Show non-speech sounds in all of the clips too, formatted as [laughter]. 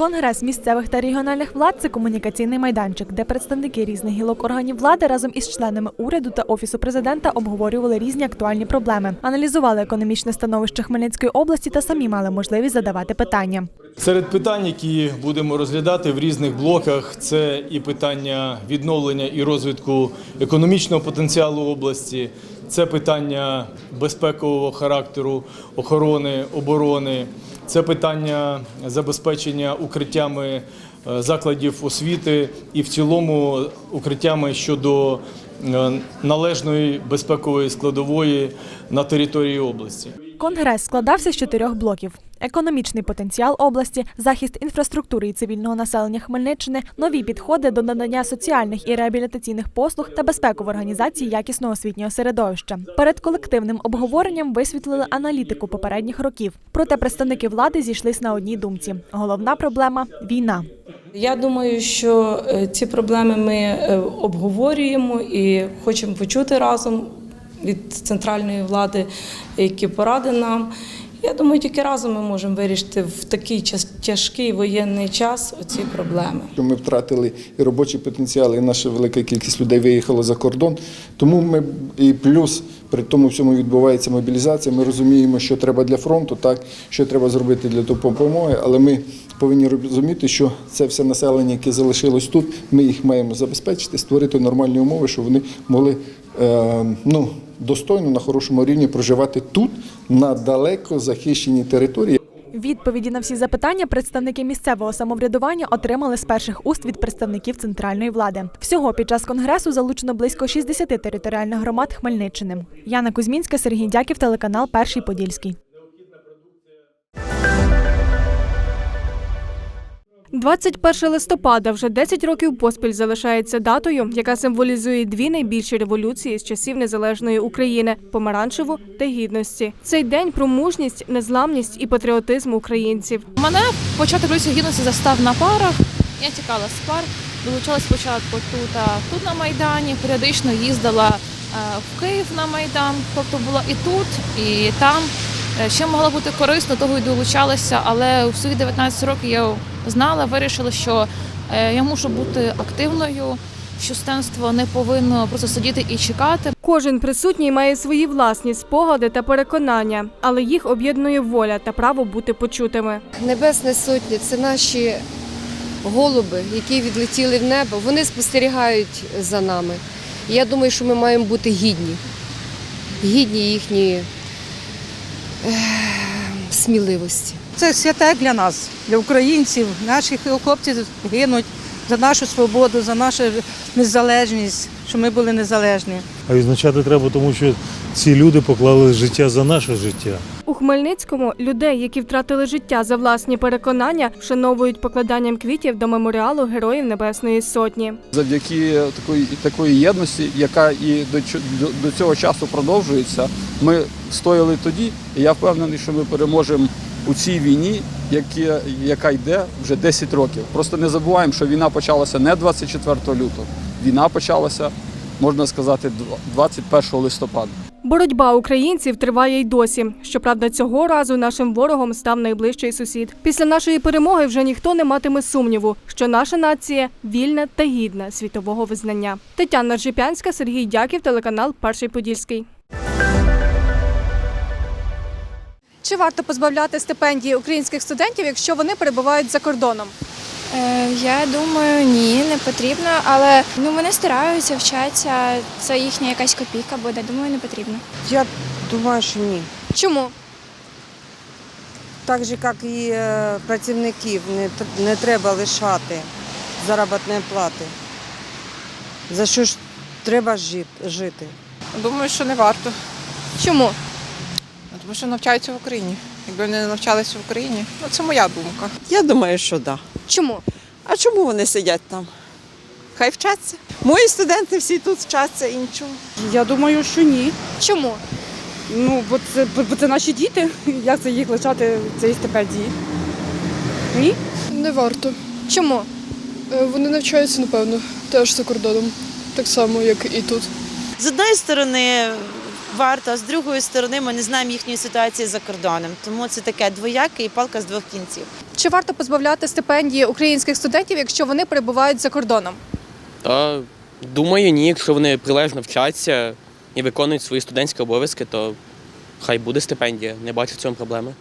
Конгрес місцевих та регіональних влад це комунікаційний майданчик, де представники різних гілок органів влади разом із членами уряду та офісу президента обговорювали різні актуальні проблеми, аналізували економічне становище Хмельницької області та самі мали можливість задавати питання. Серед питань, які будемо розглядати в різних блоках, це і питання відновлення і розвитку економічного потенціалу області, це питання безпекового характеру, охорони, оборони, це питання забезпечення укриттями е, закладів освіти і в цілому укриттями щодо е, належної безпекової складової на території області. Конгрес складався з чотирьох блоків: економічний потенціал області, захист інфраструктури і цивільного населення Хмельниччини, нові підходи до надання соціальних і реабілітаційних послуг та безпеку в організації якісного освітнього середовища. Перед колективним обговоренням висвітлили аналітику попередніх років. Проте представники влади зійшлись на одній думці: головна проблема війна. Я думаю, що е, ці проблеми ми е, обговорюємо і хочемо почути разом від центральної влади, які поради нам. Я думаю, тільки разом ми можемо вирішити в такий час- тяжкий воєнний час оці проблеми. ми втратили і робочий потенціал, і наша велика кількість людей виїхала за кордон. Тому ми і плюс при тому всьому відбувається мобілізація. Ми розуміємо, що треба для фронту, так що треба зробити для допомоги, але ми повинні розуміти, що це все населення, яке залишилось тут, ми їх маємо забезпечити, створити нормальні умови, щоб вони могли е, ну, достойно на хорошому рівні проживати тут, на далеко захищеній території. Відповіді на всі запитання представники місцевого самоврядування отримали з перших уст від представників центральної влади. Всього під час конгресу залучено близько 60 територіальних громад Хмельниччини. Яна Кузьмінська, Сергій Дяків, телеканал Перший Подільський. 21 листопада вже 10 років поспіль залишається датою, яка символізує дві найбільші революції з часів незалежної України помаранчеву та гідності. Цей день про мужність, незламність і патріотизм українців. Мене початок революції гідності застав на парах. Я тікала з пар, долучалась спочатку тут, а, тут на Майдані, періодично їздила е, в Київ на Майдан, тобто була і тут, і там. Е, Ще могла бути корисно, того й долучалася, але у свої 19 років я знала, вирішила, що е, я мушу бути активною, що студентство не повинно просто сидіти і чекати. Кожен присутній має свої власні спогади та переконання, але їх об'єднує воля та право бути почутими. Небесне сотні це наші голуби, які відлетіли в небо. Вони спостерігають за нами. Я думаю, що ми маємо бути гідні, гідні їхньої сміливості. Це святе для нас, для українців. Наші хлопці гинуть за нашу свободу, за нашу незалежність, що ми були незалежні. А відзначати треба, тому що ці люди поклали життя за наше життя. Хмельницькому людей, які втратили життя за власні переконання, вшановують покладанням квітів до меморіалу Героїв Небесної Сотні. Завдяки такої такої єдності, яка і до, до, до цього часу продовжується, ми стояли тоді, і я впевнений, що ми переможемо у цій війні, які, яка йде вже 10 років. Просто не забуваємо, що війна почалася не 24 лютого, війна почалася, можна сказати, 21 листопада. Боротьба українців триває й досі. Щоправда, цього разу нашим ворогом став найближчий сусід. Після нашої перемоги вже ніхто не матиме сумніву, що наша нація вільна та гідна світового визнання. Тетяна Жипянська, Сергій Дяків, телеканал Перший Подільський. Чи варто позбавляти стипендії українських студентів, якщо вони перебувають за кордоном? Е, Я думаю, ні, не потрібно, але ну вони стараються, вчаться. Це їхня якась копійка буде. Думаю, не потрібно. Я думаю, що ні. Чому? Так же, як і е, працівників, не, не треба лишати заробітної плати. За що ж треба жити? Думаю, що не варто. Чому? Тому що навчаються в Україні. Якби вони не навчалися в Україні, ну це моя думка. Я думаю, що так. Да. Чому? А чому вони сидять там? Хай вчаться. Мої студенти всі тут вчаться і нічого. Я думаю, що ні. Чому? Ну, бо це, бо це наші діти. [laughs] Як це їх лишати цієї стипендії? Ні? Не варто. Чому? Вони навчаються, напевно, теж за кордоном. Так само, як і тут. З одної сторони варто, а з другої сторони ми не знаємо їхньої ситуації за кордоном. Тому це таке двояке і палка з двох кінців. Чи варто позбавляти стипендії українських студентів, якщо вони перебувають за кордоном? Та думаю, ні, якщо вони прилежно вчаться і виконують свої студентські обов'язки, то хай буде стипендія. Не бачу в цьому проблеми.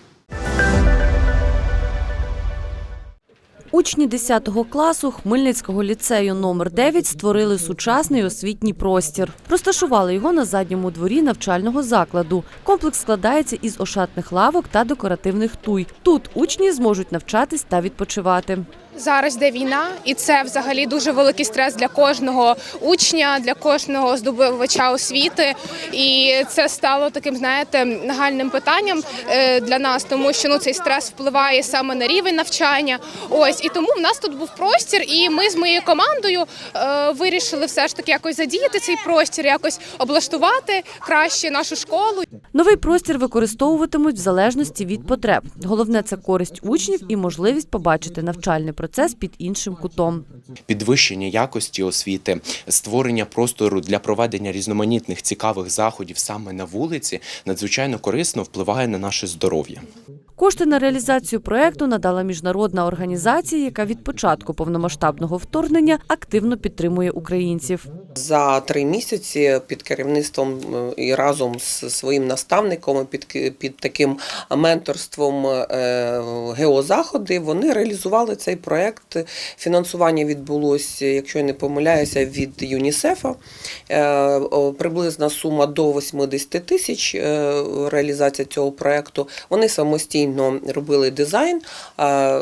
Учні 10 класу Хмельницького ліцею номер 9 створили сучасний освітній простір. Розташували його на задньому дворі навчального закладу. Комплекс складається із ошатних лавок та декоративних туй. Тут учні зможуть навчатись та відпочивати. Зараз йде війна, і це взагалі дуже великий стрес для кожного учня, для кожного здобувача освіти. І це стало таким, знаєте, нагальним питанням е, для нас, тому що ну цей стрес впливає саме на рівень навчання. Ось і тому в нас тут був простір, і ми з моєю командою е, вирішили все ж таки якось задіяти цей простір, якось облаштувати краще нашу школу. Новий простір використовуватимуть в залежності від потреб. Головне це користь учнів і можливість побачити навчальний процес під іншим кутом. підвищення якості освіти, створення простору для проведення різноманітних цікавих заходів саме на вулиці надзвичайно корисно впливає на наше здоров'я. Кошти на реалізацію проекту надала міжнародна організація, яка від початку повномасштабного вторгнення активно підтримує українців. За три місяці під керівництвом е, і разом з своїм наставником, під, під таким менторством е, геозаходи, вони реалізували цей проект. Фінансування відбулося, якщо я не помиляюся, від ЮНІСЕФа. Е, Приблизна сума до 80 тисяч реалізація цього проекту. Вони самостійно робили дизайн, е,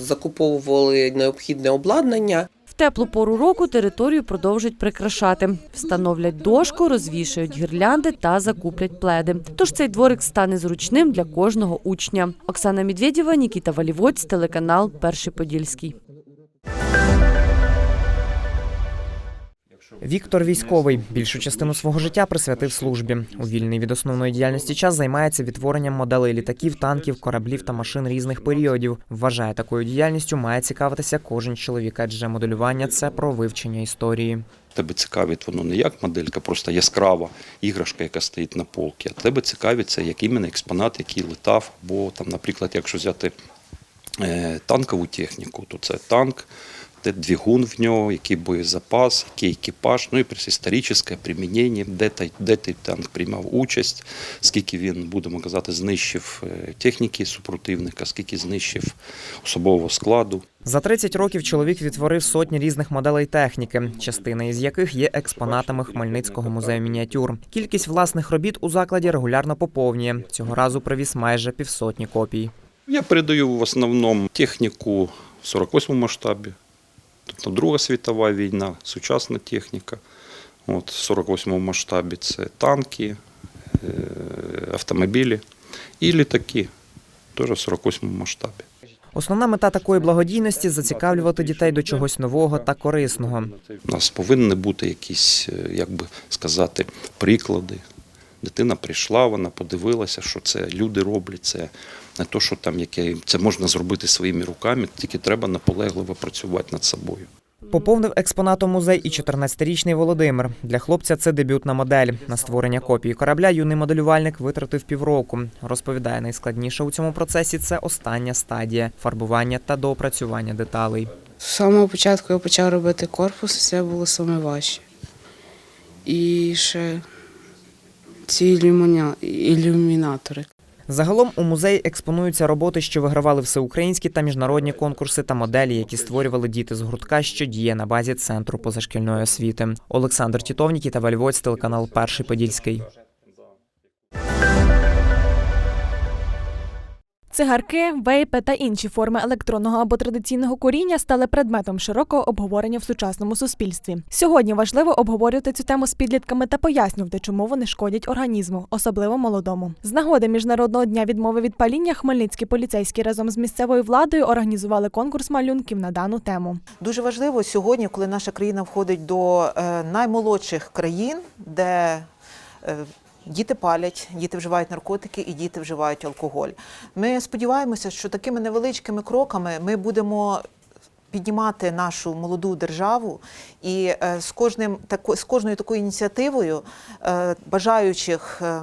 закуповували необхідне обладнання. В теплу пору року територію продовжать прикрашати. Встановлять дошку, розвішають гірлянди та закуплять пледи. Тож цей дворик стане зручним для кожного учня. Оксана Медведєва, Нікіта Валівоць, телеканал Перший Подільський. Віктор військовий більшу частину свого життя присвятив службі. У вільний від основної діяльності час займається відтворенням моделей літаків, танків, кораблів та машин різних періодів. Вважає, такою діяльністю має цікавитися кожен чоловік, адже моделювання це про вивчення історії. Тебе цікавить воно не як моделька, просто яскрава іграшка, яка стоїть на полці, а тебе цікавиться як іменно експонат, який летав. Бо там, наприклад, якщо взяти е, танкову техніку, то це танк, де двигун в нього, який боєзапас, який екіпаж, ну і історичне примінення, де, той- де той танк приймав участь, скільки він, будемо казати, знищив е, техніки супротивника, скільки знищив особового складу. За 30 років чоловік відтворив сотні різних моделей техніки, частина із яких є експонатами Хмельницького музею мініатюр. Кількість власних робіт у закладі регулярно поповнює. Цього разу привіз майже півсотні копій. Я передаю в основному техніку в 48-му масштабі, тобто Друга світова війна, сучасна техніка. От, в 48 масштабі це танки, е, автомобілі і літаки, теж в 48 масштабі. Основна мета такої благодійності зацікавлювати дітей до чогось нового та корисного. У нас повинні бути якісь, е, як би сказати, приклади. Дитина прийшла, вона подивилася, що це люди роблять, це не то, що там яке це можна зробити своїми руками, тільки треба наполегливо працювати над собою. Поповнив експонатом музей і 14-річний Володимир. Для хлопця це дебютна модель. На створення копії корабля юний моделювальник витратив півроку. Розповідає, найскладніше у цьому процесі це остання стадія фарбування та доопрацювання деталей. З самого початку я почав робити корпус, це було саме важче. І ще ці ілюміна... ілюмінатори. Загалом у музеї експонуються роботи, що вигравали всеукраїнські та міжнародні конкурси та моделі, які створювали діти з гуртка, що діє на базі центру позашкільної освіти. Олександр Тітовнік та Вальвоць, телеканал Перший Подільський. Цигарки, вейпи та інші форми електронного або традиційного куріння стали предметом широкого обговорення в сучасному суспільстві. Сьогодні важливо обговорювати цю тему з підлітками та пояснювати, чому вони шкодять організму, особливо молодому. З нагоди міжнародного дня відмови від паління хмельницькі поліцейські разом з місцевою владою організували конкурс малюнків на дану тему. Дуже важливо сьогодні, коли наша країна входить до е, наймолодших країн, де е, діти палять, діти вживають наркотики і діти вживають алкоголь. Ми сподіваємося, що такими невеличкими кроками ми будемо. Піднімати нашу молоду державу і е, з кожним з кожною такою ініціативою е, бажаючих е,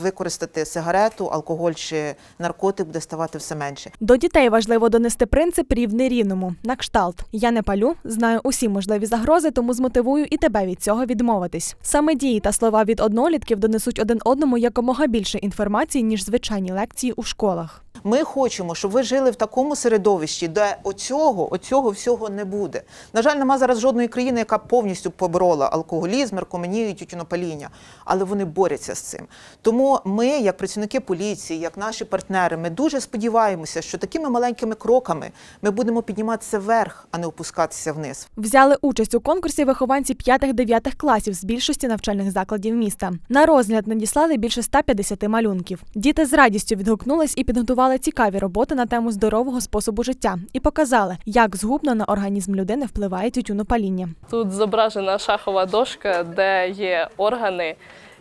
використати сигарету, алкоголь чи наркотик буде ставати все менше. До дітей важливо донести принцип рівний рівному на кшталт. Я не палю, знаю усі можливі загрози, тому змотивую і тебе від цього відмовитись. Саме дії та слова від однолітків донесуть один одному якомога більше інформації ніж звичайні лекції у школах. Ми хочемо, щоб ви жили в такому середовищі, де оцього, оцього всього не буде. На жаль, нема зараз жодної країни, яка повністю поборола алкоголізм, наркоманію тютюнопаління, але вони борються з цим. Тому ми, як працівники поліції, як наші партнери, ми дуже сподіваємося, що такими маленькими кроками ми будемо підніматися вверх, а не опускатися вниз. Взяли участь у конкурсі вихованці 5-9 класів з більшості навчальних закладів міста. На розгляд надіслали більше 150 малюнків. Діти з радістю відгукнулись і підготували цікаві роботи на тему здорового способу життя і показали, як згубно на організм людини впливає тютюнопаління. Тут зображена шахова дошка, де є органи,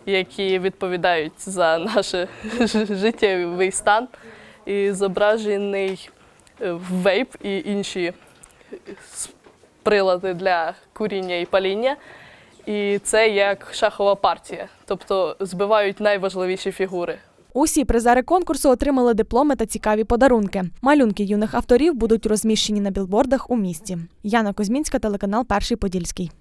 які відповідають за наш [laughs] життєвий стан, і зображений е, вейп і інші прилади для куріння і паління. І це як шахова партія, тобто збивають найважливіші фігури. Усі призери конкурсу отримали дипломи та цікаві подарунки. Малюнки юних авторів будуть розміщені на білбордах у місті. Яна Козмінська, телеканал Перший Подільський.